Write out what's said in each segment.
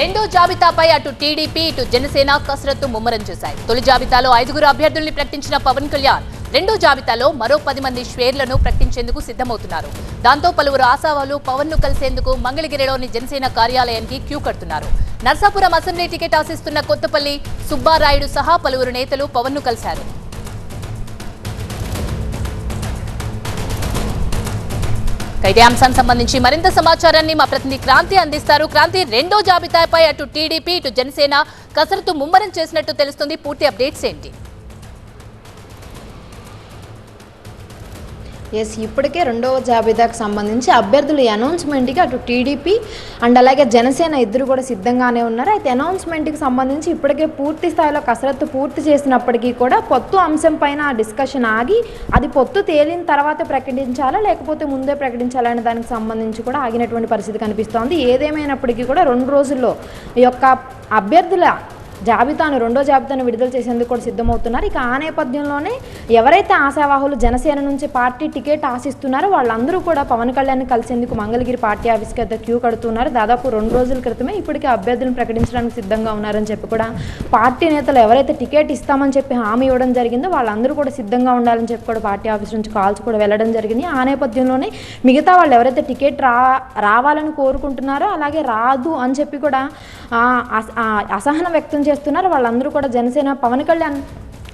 రెండో జాబితాపై అటు టీడీపీ ఇటు జనసేన కసరత్తు ముమ్మరం చేశాయి. తొలి జాబితాలో ఐదుగురు అభ్యర్థుల్ని ప్రకటించిన పవన్ కళ్యాణ్ రెండో జాబితాలో మరో పది మంది షేర్లను ప్రకటించేందుకు సిద్ధమవుతున్నారు. దాంతో పలువురు ఆశావాలు పవన్ను కలిసేందుకు మంగళగిరిలోని జనసేన కార్యాలయానికి క్యూ కడుతున్నారు. నర్సాపురం అసెంబ్లీ టికెట్ ఆశిస్తున్న కొత్తపల్లి సుబ్బారాయుడు సహా పలువురు నేతలు పవన్ను కలిశారు. ఇదే అంశానికి సంబంధించి మరింత సమాచారాన్ని మా ప్రతినిధి క్రాంతి అందిస్తారు. క్రాంతి రెండో జాబితాపై అటు టీడీపీ ఇటు జనసేన కసరత్తు ముమ్మరం చేసినట్టు తెలుస్తుంది. పూర్తి అప్డేట్స్ ఏంటి? ఎస్ ఇప్పటికే రెండవ జాబితాకు సంబంధించి అభ్యర్థుల అనౌన్స్మెంట్కి అటు టీడీపీ అండ్ అలాగే జనసేన ఇద్దరు కూడా సిద్ధంగానే ఉన్నారు. అయితే అనౌన్స్మెంట్కి సంబంధించి ఇప్పటికే పూర్తి స్థాయిలో కసరత్తు పూర్తి చేసినప్పటికీ కూడా పొత్తు అంశం పైన డిస్కషన్ ఆగి అది పొత్తు తేలిన తర్వాత ప్రకటించాలా లేకపోతే ముందే ప్రకటించాలా అనే దానికి సంబంధించి కూడా ఆగినటువంటి పరిస్థితి కనిపిస్తోంది. ఏదేమైనప్పటికీ కూడా రెండు రోజుల్లో ఈ యొక్క అభ్యర్థుల జాబితాను రెండో జాబితాను విడుదల చేసేందుకు కూడా సిద్ధమవుతున్నారు. ఇక ఆ నేపథ్యంలోనే ఎవరైతే ఆశావాహులు జనసేన నుంచి పార్టీ టికెట్ ఆశిస్తున్నారో వాళ్ళందరూ కూడా పవన్ కళ్యాణ్ కలిసేందుకు మంగళగిరి పార్టీ ఆఫీస్కి అయితే క్యూ కడుతున్నారు. దాదాపు రెండు రోజుల క్రితమే ఇప్పటికే అభ్యర్థులను ప్రకటించడానికి సిద్ధంగా ఉన్నారని చెప్పి కూడా పార్టీ నేతలు ఎవరైతే టికెట్ ఇస్తామని చెప్పి హామీ ఇవ్వడం జరిగిందో వాళ్ళందరూ కూడా సిద్ధంగా ఉండాలని చెప్పి కూడా పార్టీ ఆఫీస్ నుంచి కాల్స్ కూడా వెళ్ళడం జరిగింది. ఆ నేపథ్యంలోనే మిగతా వాళ్ళు ఎవరైతే టికెట్ రా రావాలని కోరుకుంటున్నారో అలాగే రాదు అని చెప్పి కూడా అస- అసహనం వ్యక్తం చేస్తున్నారు. వాళ్ళందరూ కూడా జనసేన పవన్ కళ్యాణ్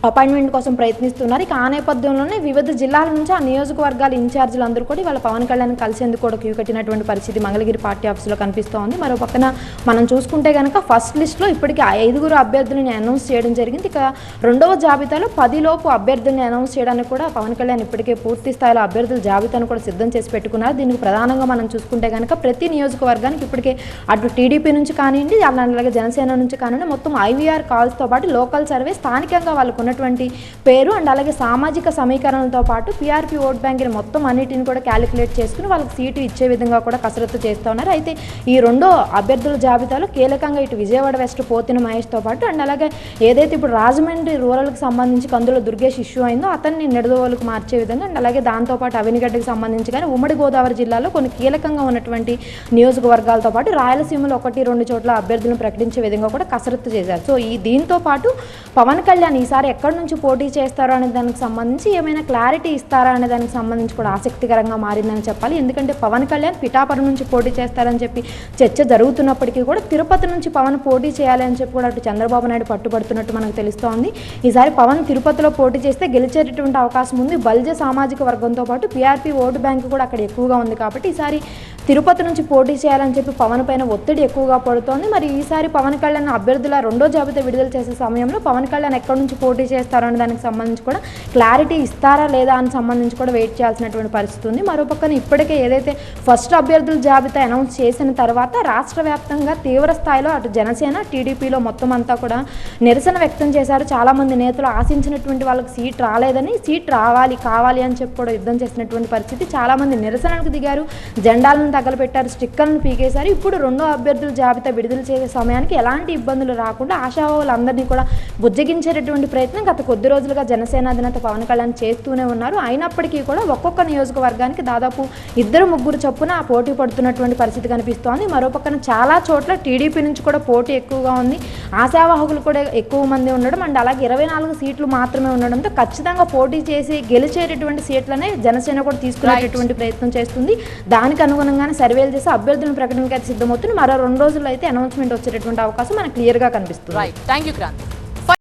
అపాయింట్మెంట్ కోసం ప్రయత్నిస్తున్నారు. ఇక ఆ నేపథ్యంలోనే వివిధ జిల్లాల నుంచి ఆ నియోజకవర్గాల ఇన్ఛార్జీలు అందరూ కూడా వాళ్ళ పవన్ కళ్యాణ్ కలిసేందుకు కూడా క్యూ కట్టినటువంటి పరిస్థితి మంగళగిరి పార్టీ ఆఫీసులో కనిపిస్తోంది. మరో పక్కన మనం చూసుకుంటే కనుక ఫస్ట్ లిస్ట్లో ఇప్పటికి ఐదుగురు అభ్యర్థులను అనౌన్స్ చేయడం జరిగింది. ఇక రెండవ జాబితాలో పదిలోపు అభ్యర్థులను అనౌన్స్ చేయడానికి కూడా పవన్ కళ్యాణ్ ఇప్పటికే పూర్తి స్థాయిలో అభ్యర్థుల జాబితాను కూడా సిద్ధం చేసి పెట్టుకున్నారు. దీనికి ప్రధానంగా మనం చూసుకుంటే కనుక ప్రతి నియోజకవర్గానికి ఇప్పటికే అటు టీడీపీ నుంచి కానివ్వండి అలాగే జనసేన నుంచి కానివ్వండి మొత్తం ఐవీఆర్ కాల్స్తో పాటు లోకల్ సర్వే స్థానికంగా వాళ్ళకున్న ఉన్నటువంటి పేరు అండ్ అలాగే సామాజిక సమీకరణలతో పాటు పీఆర్పీ ఓట్ బ్యాంక్ని మొత్తం అన్నిటిని కూడా క్యాలిక్యులేట్ చేసుకుని వాళ్ళకి సీటు ఇచ్చే విధంగా కూడా కసరత్తు చేస్తూ ఉన్నారు. అయితే ఈ రెండో అభ్యర్థుల జాబితాలో కీలకంగా ఇటు విజయవాడ వెస్ట్ పోతిన మహేష్తో పాటు అండ్ అలాగే ఏదైతే ఇప్పుడు రాజమండ్రి రూరల్కి సంబంధించి కందుల దుర్గేష్ ఇష్యూ అయిందో అతన్ని నిడదవోలుకు మార్చే విధంగా అండ్ అలాగే దాంతోపాటు అవినిగడ్డకి సంబంధించి కానీ ఉమ్మడి గోదావరి జిల్లాలో కొన్ని కీలకంగా ఉన్నటువంటి నియోజకవర్గాలతో పాటు రాయలసీమలో ఒకటి రెండు చోట్ల అభ్యర్థులను ప్రకటించే విధంగా కూడా కసరత్తు చేశారు. సో ఈ దీంతో పాటు పవన్ కళ్యాణ్ ఈసారి ఎక్కడి నుంచి పోటీ చేస్తారో అనే దానికి సంబంధించి ఏమైనా క్లారిటీ ఇస్తారా అనే దానికి సంబంధించి కూడా ఆసక్తికరంగా మారిందని చెప్పాలి. ఎందుకంటే పవన్ కళ్యాణ్ పిఠాపురం నుంచి పోటీ చేస్తారని చెప్పి చర్చ జరుగుతున్నప్పటికీ కూడా తిరుపతి నుంచి పవన్ పోటీ చేయాలి అని చెప్పి కూడా అటు చంద్రబాబు నాయుడు పట్టుబడుతున్నట్టు మనకు తెలుస్తోంది. ఈసారి పవన్ తిరుపతిలో పోటీ చేస్తే గెలిచేటటువంటి అవకాశం ఉంది. బల్జ సామాజిక వర్గంతో పాటు పీఆర్పీ ఓటు బ్యాంకు కూడా అక్కడ ఎక్కువగా ఉంది కాబట్టి ఈసారి తిరుపతి నుంచి పోటీ చేయాలని చెప్పి పవన్ పైన ఒత్తిడి ఎక్కువగా పడుతోంది. మరి ఈసారి పవన్ కళ్యాణ్ అభ్యర్థుల రెండో జాబితా విడుదల చేసే సమయంలో పవన్ కళ్యాణ్ ఎక్కడి నుంచి పోటీ చేస్తారో అనే దానికి సంబంధించి కూడా క్లారిటీ ఇస్తారా లేదా అని సంబంధించి కూడా వెయిట్ చేయాల్సినటువంటి పరిస్థితి ఉంది. మరోపక్కన ఇప్పటికే ఏదైతే ఫస్ట్ అభ్యర్థుల జాబితా అనౌన్స్ చేసిన తర్వాత రాష్ట్ర వ్యాప్తంగా తీవ్ర స్థాయిలో అటు జనసేన టీడీపీలో మొత్తం అంతా కూడా నిరసన వ్యక్తం చేశారు. చాలామంది నేతలు ఆశించినటువంటి వాళ్ళకి సీట్ రాలేదని సీట్ రావాలి కావాలి అని చెప్పి కూడా యుద్ధం చేసినటువంటి పరిస్థితి. చాలామంది నిరసనకు దిగారు. జెండాలను తగలబెట్టారు స్టిక్కర్లను పీకేశారు. ఇప్పుడు రెండో అభ్యర్థుల జాబితా విడుదల చేసే సమయానికి ఎలాంటి ఇబ్బందులు రాకుండా ఆశావాళ్ళందరినీ కూడా బుజ్జగించేటటువంటి ప్రయత్నం గత కొద్ది రోజులుగా జనసేన అధినేత పవన్ కళ్యాణ్ చేస్తూనే ఉన్నారు. అయినప్పటికీ కూడా ఒక్కొక్క నియోజకవర్గానికి దాదాపు ఇద్దరు ముగ్గురు చొప్పున పోటీ పడుతున్నటువంటి పరిస్థితి కనిపిస్తోంది. మరో పక్కన చాలా చోట్ల టీడీపీ నుంచి కూడా పోటీ ఎక్కువగా ఉంది. ఆశావాహకులు కూడా ఎక్కువ మంది ఉండడం అండ్ అలాగే ఇరవై నాలుగు సీట్లు మాత్రమే ఉండడంతో ఖచ్చితంగా పోటీ చేసి గెలిచేటటువంటి సీట్లనే జనసేన కూడా తీసుకునేటటువంటి ప్రయత్నం చేస్తుంది. దానికి అనుగుణంగానే సర్వేలు చేసి అభ్యర్థులను ప్రకటనకి అయితే సిద్ధమవుతుంది. మరో రెండు రోజుల్లో అయితే అనౌన్స్మెంట్ వచ్చేటటువంటి అవకాశం మనకు క్లియర్గా కనిపిస్తుంది. Thank you Kranti